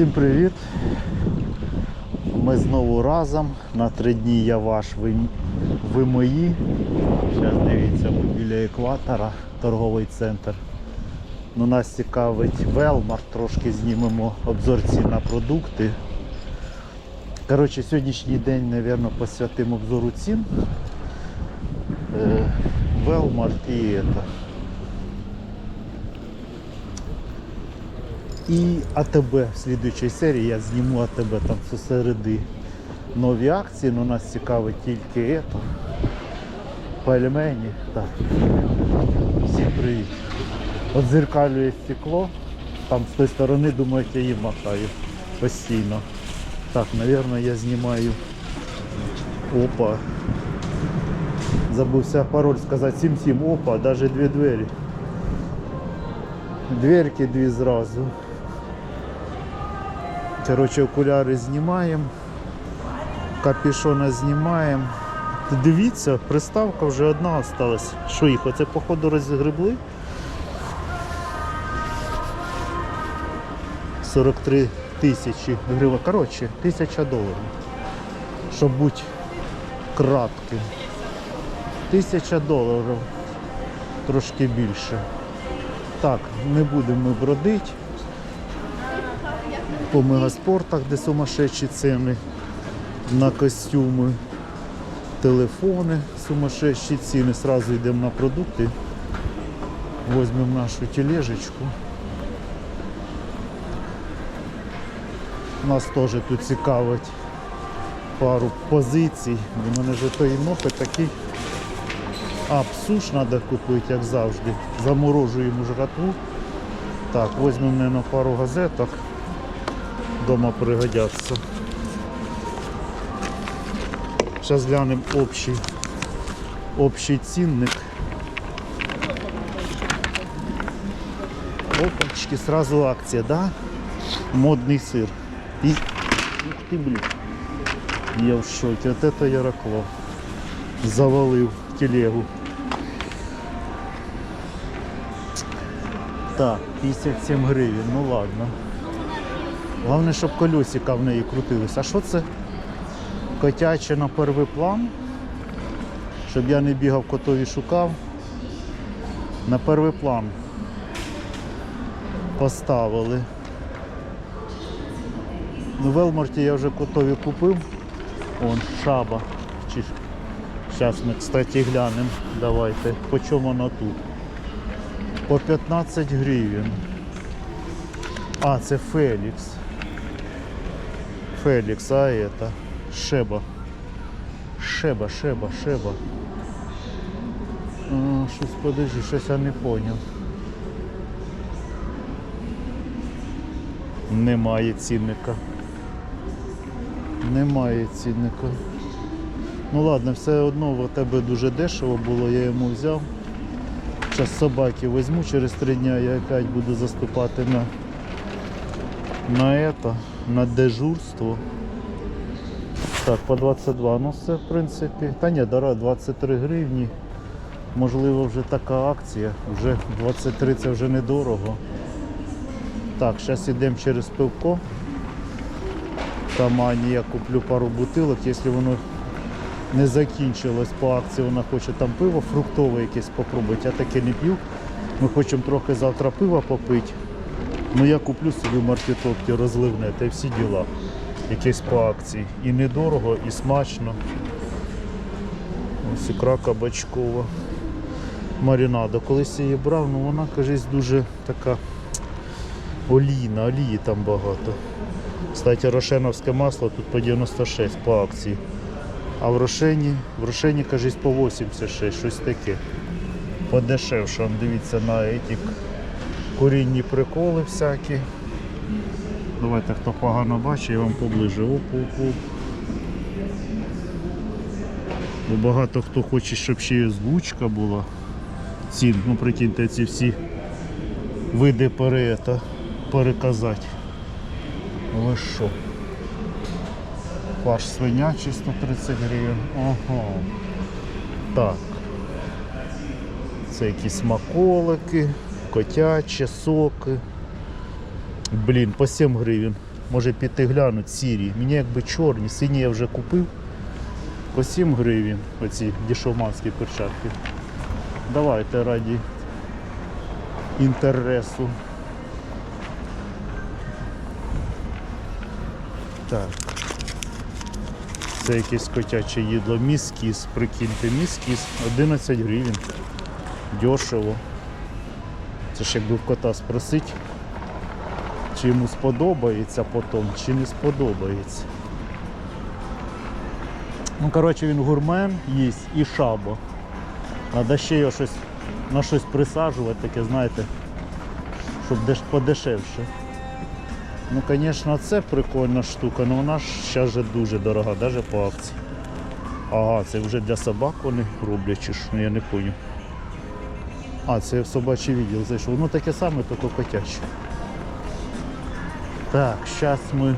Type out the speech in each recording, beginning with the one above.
Всім привіт! Ми знову разом. На три дні я ваш, ви, ви мої. Зараз дивіться, ми біля екватора, торговий центр. Ну, нас цікавить Велмар, трошки знімемо обзор цін на продукти. Коротше, сьогоднішній день, мабуть, посвятимо обзору цін. Е, Велмарт і это. І АТБ в слідуючій серії я зніму АТБ там все середи нові акції, але нас цікавить тільки это. Пельмені. Так. Всім привіт. От зеркалює стекло, там з тої сторони думають, я їм махаю постійно. Так, мабуть, я знімаю. Опа. Забувся пароль сказати 7-7. Опа, навіть дві двері. Дверки дві зразу. Коротше, окуляри знімаємо, капюшона знімаємо. Дивіться, приставка вже одна осталась. Що їх? Оце походу розгребли? 43 тисячі гривень. Коротше, тисяча доларів. Щоб бути кратким. Тисяча доларів. Трошки більше. Так, не будемо бродити по мегаспортах, де сумасшедші ціни на костюми, телефони, сумасшедші ціни. Сразу йдемо на продукти. Візьмемо нашу тележечку. Нас теж тут цікавить пару позицій. У мене вже той мопед такий. А, псуш треба купити, як завжди. Заморожуємо жратву. Так, візьмемо на пару газеток. Дома пригодяться. Зараз глянемо общий, общий цінник. Опачки, сразу акція, да? Модний сир. І... Ух ти, блін. Я в шокі. От это Яроклав. Завалив телегу. Так, 57 гривень, ну ладно. Головне, щоб колесика в неї крутилися. А що це? Котяче на перший план. Щоб я не бігав котові шукав. На перший план поставили. Ну, в Велмарті я вже котові купив. Вон, шаба. Зараз ми, кстати, глянемо. Давайте. По чому воно тут? По 15 гривень. А, це Фелікс. Фелікс, а это Шеба. Шеба, Шеба, Шеба. Щось подожди, щось я не поняв. Немає цінника. Немає цінника. Ну ладно, все одно в тебе дуже дешево було, я йому взяв. Зараз собаки візьму, через три дня я опять буду заступати на на это, на дежурство. Так, по 22. Ну це в принципі. Та ні, дара 23 гривні. Можливо, вже така акція. Вже 23 це вже недорого. Так, зараз йдемо через пивко. Там Ані я куплю пару бутилок, якщо воно не закінчилось по акції, вона хоче там пиво фруктове якесь попробувати. Я таке не п'ю. Ми хочемо трохи завтра пива попити. Ну я куплю собі в маркетопті розливне та всі діла. Якесь по акції. І недорого, і смачно. Ось ікра кабачкова. Марінада. Колись я її брав, ну вона, кажись, дуже така олійна, олії там багато. Кстати, рошеновське масло тут по 96 по акції. А в Рошені, в Рошені, кажись, по 86, щось таке. Подешевше, дивіться на етік. Курінні приколи всякі. Давайте, хто погано бачить, я вам поближе. Оп, оп, оп. Бо багато хто хоче, щоб ще й озвучка була. Цін, ну прикиньте, ці всі види перета переказати. Ви що? Фарш свинячий 130 гривень. Ага. Так. Це якісь смаколики, котячі, соки. Блін, по 7 гривень. може піти глянуть, сірі. Мені якби чорні, сині я вже купив. По 7 гривень оці дішоманські перчатки. Давайте раді інтересу. Так. Це якесь котяче їдло. Міскіс, прикиньте, міскіс 11 гривень. Дешево. Це ж якби в кота спросить, чи йому сподобається потім, чи не сподобається. Ну, коротше, він гурмен їсть і шаба. Треба ще його щось на щось присаджувати, таке, знаєте, щоб деш- подешевше. Ну, звісно, це прикольна штука, але вона ж зараз вже дуже дорога, навіть по акції. Ага, це вже для собак вони роблять, чи що, я не зрозумів. А, це я в собачий відділ зайшов. Ну таке саме, тільки котяче. Так, зараз ми.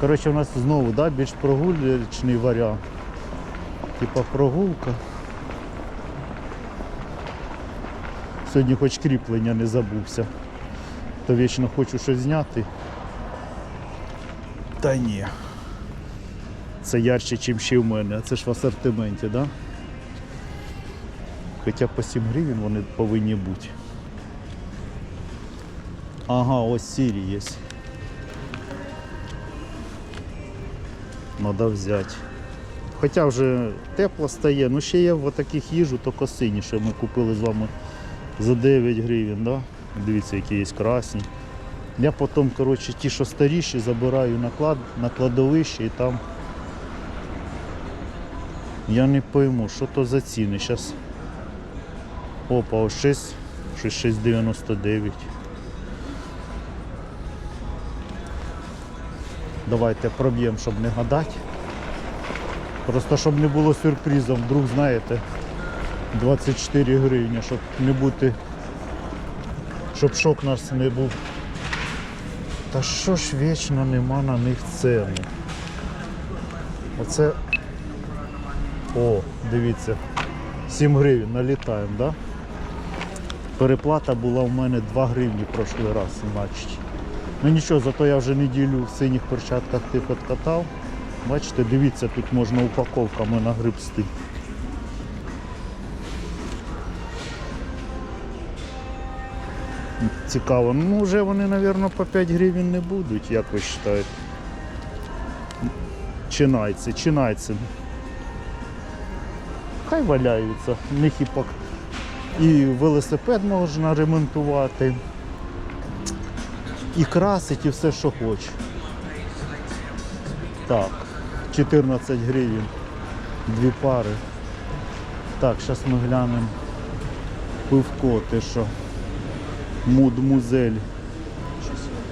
Коротше, у нас знову да, більш прогулячний варіант. Типа прогулка. Сьогодні хоч кріплення не забувся. То вічно хочу щось зняти. Та ні. Це ярче, ніж ще в мене, а це ж в асортименті, так? Да? Хоча по 7 гривень вони повинні бути. Ага, ось сірі є. Надо взяти. Хоча вже тепло стає, ну ще є в таких їжу, то косині, що ми купили з вами за 9 гривень, да? Дивіться, які є красні. Я потім, коротше, ті, що старіші, забираю на, клад, на кладовище і там я не пойму, що то за ціни. Зараз Опа, ось 6, щось 6,99. Давайте проб'ємо, щоб не гадати. Просто щоб не було сюрпризом, вдруг знаєте, 24 гривні, щоб не бути, щоб шок нас не був. Та що ж вічно нема на них ціни? Оце. О, дивіться. 7 гривень налітаємо, так? Да? Переплата була у мене 2 гривні прошлий раз, значить. Ну нічого, зато я вже неділю в синіх перчатках тих откатав. Бачите, дивіться, тут можна упаковками нагребсти. Цікаво. Ну вже вони, мабуть, по 5 гривень не будуть, як ви вважаєте? Чинайці, чинайці. Хай валяються. В них і, пак... і велосипед можна ремонтувати, і красить, і все, що хоче. Так, 14 гривень, дві пари. Так, зараз ми глянемо пивко, те що муд музель.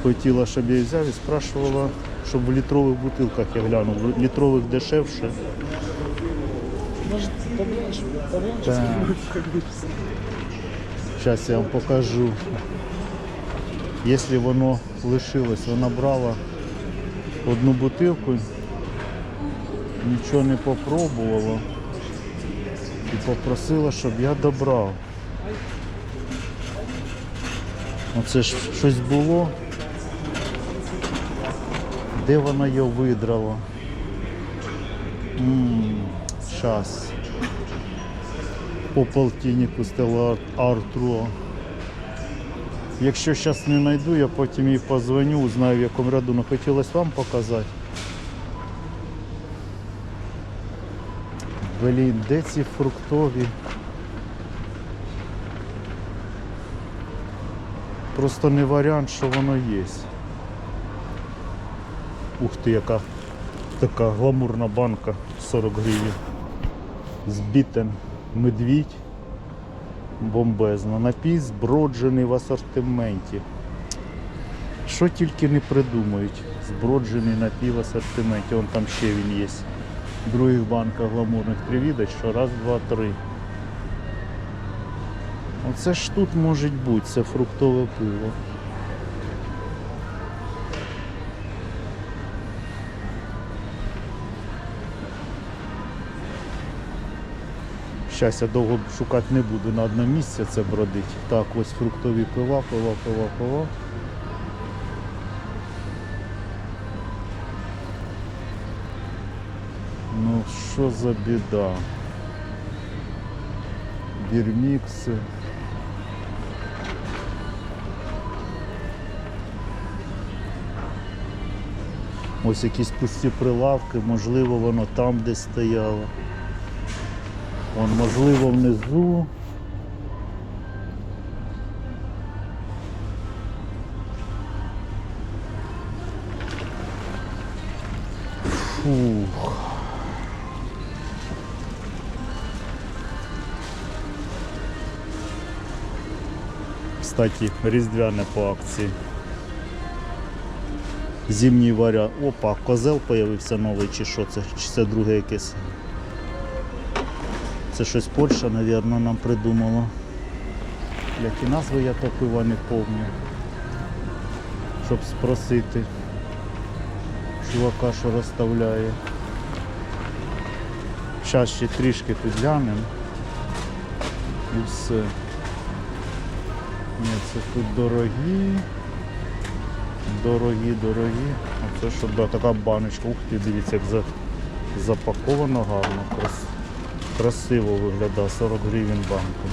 Хотіла, щоб я взяв і спрашувала, щоб в літрових бутилках я глянув. В літрових дешевше. Бы. Зараз я вам покажу. Якщо воно лишилось, вона брала одну бутилку, нічого не попробувала і попросила, щоб я добрав. Оце ж щось було. Де вона його видрала? Зараз. По полтиннику Стелла Артро. Якщо зараз не знайду, я потім їй позвоню, узнаю в якому ряду. Ну хотілося вам показати. Блін, де ці фруктові? Просто не варіант, що воно є. Ух ти, яка така гламурна банка 40 гривень. Збітен медвідь. Бомбезно. Напій зброджений в асортименті. Що тільки не придумають. Зброджений напій в асортименті. Вон там ще він є. Других банках гламурних три що раз, два, три. Оце ж тут може бути, це фруктове пиво. Щас я довго шукати не буду, на одне місце це бродить. Так, ось фруктові пива, пива, пива, пива. Ну що за біда? Бірмікси. Ось якісь пусті прилавки, можливо, воно там десь стояло. Вон, можливо, внизу. Фух. Кстати, різдвяне по акції. Зимній варіант. Опа, козел появився новий чи що це? Чи це друге якесь? Це щось Польща, мабуть, нам придумала. Які назви я то пива не пам'ятаю. Щоб спросити. Чувака, що розставляє. Зараз ще трішки підглянемо. І все. Ні, це тут дорогі. Дорогі, дорогі. Оце що така баночка. Ух ти, дивіться, як запаковано гарно. Крас, красиво виглядає. 40 гривень банку.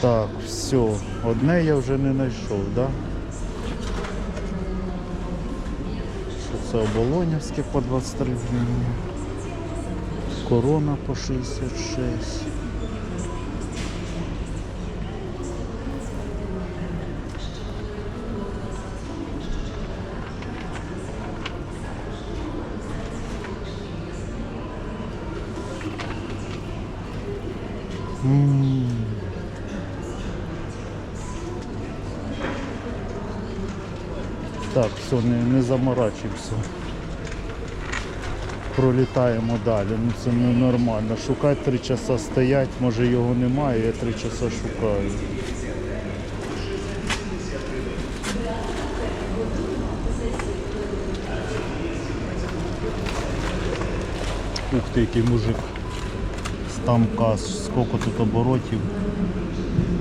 Так, все. Одне я вже не знайшов, так? Да? Це оболонівське по 23 гривні. Корона по 66. Так, все, не, не заморачуємося. Пролітаємо далі. Ну це ненормально. Шукати три часа стоять, може його немає, я три часа шукаю. Ух ти, який мужик. Стамка, скільки тут оборотів,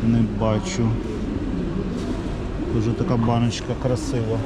не бачу. Дуже така баночка красива.